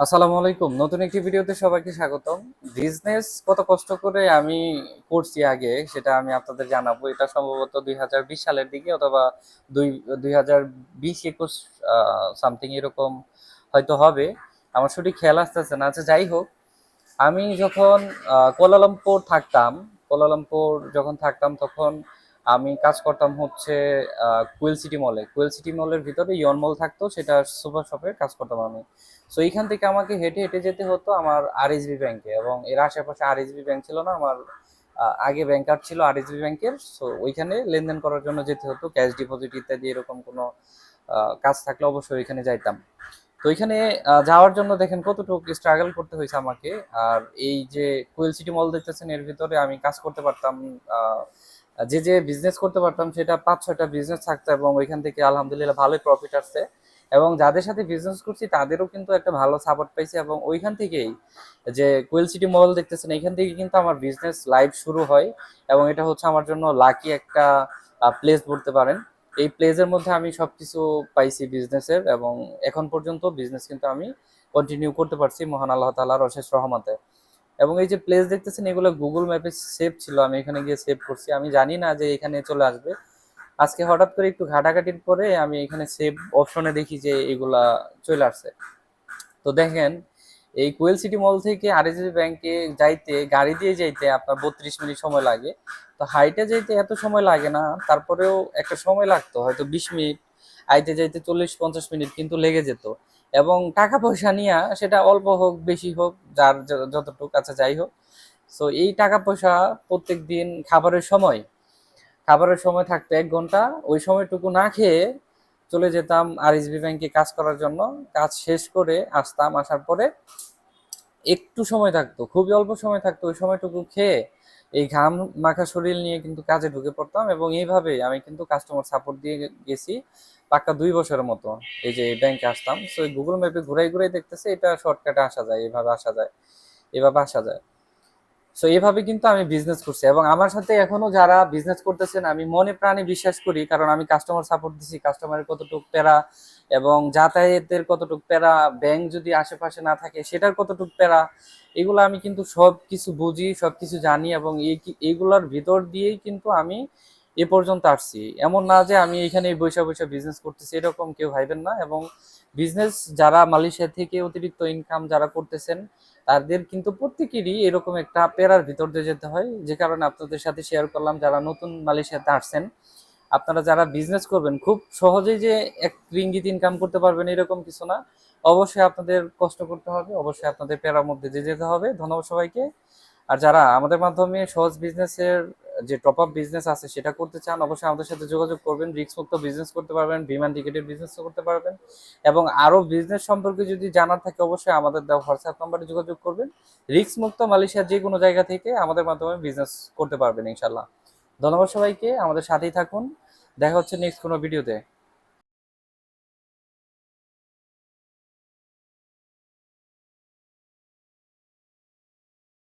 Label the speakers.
Speaker 1: আসসালামু আলাইকুম। নতুন একটি ভিডিওতে সবাইকে স্বাগতম। বিজনেস কত কষ্ট করে আমি করছি আগে সেটা আমি আপনাদের জানাব। এটা সম্ভবত দুই হাজার বিশ সালের দিকে অথবা দুই দুই হাজার বিশ একুশ সামথিং এরকম হয়তো হবে। আমার সঠিক খেয়াল আসতেছে না। আচ্ছা যাই হোক। আমি যখন আহ, কুয়ালালামপুর থাকতাম কুয়ালালামপুর যখন থাকতাম তখন আমি কাজ করতাম হচ্ছে কুয়েল সিটি মলে। কুয়েল সিটি মলের ভিতরে ইয়ন মল থাকতো, সেটা সুপার শপে কাজ করতাম আমি। সো এইখান থেকে আমাকে হেঁটে হেঁটে যেতে হতো আমার আরএসবি ব্যাংকে এবং এর আশেপাশে আরএসবি ব্যাংক ছিল না, আমার আগে ব্যাংকার ছিল আরএসবি ব্যাংকের সো ওইখানে লেনদেন করার জন্য যেতে হতো ক্যাশ ডিপোজিট ইত্যাদি এরকম কোনো কাজ থাকলে অবশ্যই ওইখানে যাইতাম। তো ওইখানে যাওয়ার জন্য দেখেন কতটুকু স্ট্রাগল করতে হয়েছে আমাকে। আর এই যে কুয়েল সিটি মল দেখতেছেন, এর ভিতরে আমি কাজ করতে পারতাম যে যে বিজনেস করতে পারতাম, সেটা পাঁচ, ছয়টা বিজনেস থাকতো এবং ওইখান থেকে আলহামদুলিল্লাহ ভালোই প্রফিট আসছে। এবং যাদের সাথে বিজনেস করছি, তাদেরও কিন্তু একটা ভালো সাপোর্ট পাইছি এবং ওইখান থেকেই যে কুয়েল সিটি মল দেখতেছেন এখান থেকে কিন্তু আমার বিজনেস লাইভ শুরু হয় এবং এটা হচ্ছে আমার জন্য লাকি একটা প্লেস বলতে পারেন। এই প্লেসের মধ্যে আমি সবকিছু পাইছি বিজনেসের এবং এখন পর্যন্ত বিজনেস কিন্তু আমি কন্টিনিউ করতে পারছি মহান আল্লাহ তাআলার অশেষ রহমতে। এবং এই যে প্লেস দেখতেছেন, এগুলো গুগল ম্যাপে সেভ ছিল। আমি এখানে গিয়ে সেভ করছি। আমি জানি না যে এখানে চলে আসবে। আজকে হঠাৎ করে একটু ঘাটাঘাটির পরে আমি এখানে সেভ অপশনে দেখি যে এগুলা চলে আসছে। তো দেখেন, এই কোয়েল সিটি মল থেকে আর আরএসবি ব্যাংকে যাইতে, গাড়ি দিয়ে যাইতে আপনার বত্রিশ মিনিট সময় লাগে। তো হাইটে যাইতে এত সময় লাগে না। তারপরেও একটা সময় লাগতো, হয়তো বিশ মিনিট। আইতে যাইতে চল্লিশ পঞ্চাশ মিনিট, কিন্তু লেগে যেত। এবং টাকা পয়সা নিয়ে সেটা অল্প হোক, বেশি হোক, যার যতটুকু কাছে যাই হোক। সো এই টাকা পয়সা প্রত্যেক দিন খাবারের সময় খাবারের সময় থাকতো এক ঘণ্টা। ওই সময়টুকু না খেয়ে চলে যেতাম আরএসবি ব্যাংকে কাজ করার জন্য। কাজ শেষ করে আসতাম, আসার পরে একটু সময় থাকতো, খুবই অল্প সময় থাকতো, ওই সময়টুকু খেয়ে এই ঘাম মাখা শরীর নিয়ে কিন্তু কাজে ঢুকে পড়তাম এবং এইভাবে আমি কিন্তু কাস্টমার সাপোর্ট দিয়ে গেছি পাক্কা দুই বছরের মতো। এই যে ব্যাংকে আসতাম সো গুগল ম্যাপে ঘুরাই ঘুরাই দেখতেছে, এটা শর্টকাটে আসা যায়, এভাবে আসা যায়, এভাবে আসা যায়। সো এভাবে কিন্তু আমি বিজনেস করছি এবং আমার সাথে এখনও যারা বিজনেস করতেছেন, আমি মনে প্রাণে বিশ্বাস করি, কারণ আমি কাস্টমার সাপোর্ট দিছি কাস্টমারের কতটুকু প্যারা এবং যাতায়াতের কতটুক প্যারা ব্যাংক যদি আশেপাশে না থাকে সেটার কতটুক প্যারা, এগুলো আমি কিন্তু সব কিছু বুঝি সব কিছু জানি এবং এই এইগুলোর ভিতর দিয়েই কিন্তু আমি এ পর্যন্ত আসছি। এমন না যে আমি এখানে বৈশা বৈশা বিজনেস করতেছি, এরকম কেউ ভাইবেন না এবং বিজনেস যারা মালয়েশিয়া থেকে অতিরিক্ত ইনকাম যারা করতেছেন, তাদের কিন্তু প্রত্যেকেরই এরকম একটা পেরার ভিতর দিয়ে যেতে হয়। যে কারণে আপনাদের সাথে শেয়ার করলাম, যারা নতুন মালয়েশিয়াতে আসছেন, আপনারা যারা বিজনেস করবেন, খুব সহজেই যে এক রিঙ্গিত ইনকাম করতে পারবেন এরকম কিছু না। অবশ্যই আপনাদের কষ্ট করতে হবে, অবশ্যই আপনাদের পেরার মধ্যে দিয়ে যেতে হবে। ধন্যবাদ সবাইকে। আর যারা আমাদের মাধ্যমে সহজ বিজনেসের যে টপ আপ বিজনেস আছে সেটা করতে চান, অবশ্যই আমাদের সাথে যোগাযোগ করবেন। রিক্সমুক্ত বিজনেস করতে পারবেন, বিমান টিকিটের বিজনেস করতে পারবেন। এবং আরও বিজনেস সম্পর্কে যদি জানার থাকে, অবশ্যই আমাদের দেওয়া হোয়াটসঅ্যাপ নাম্বারে যোগাযোগ করবেন। রিক্সমুক্ত মালয়েশিয়ার যে কোনো জায়গা থেকে আমাদের মাধ্যমে বিজনেস করতে পারবেন ইনশাল্লাহ ধন্যবাদ সবাইকে, আমাদের সাথেই থাকুন। দেখা হচ্ছে নেক্সট কোনো ভিডিওতে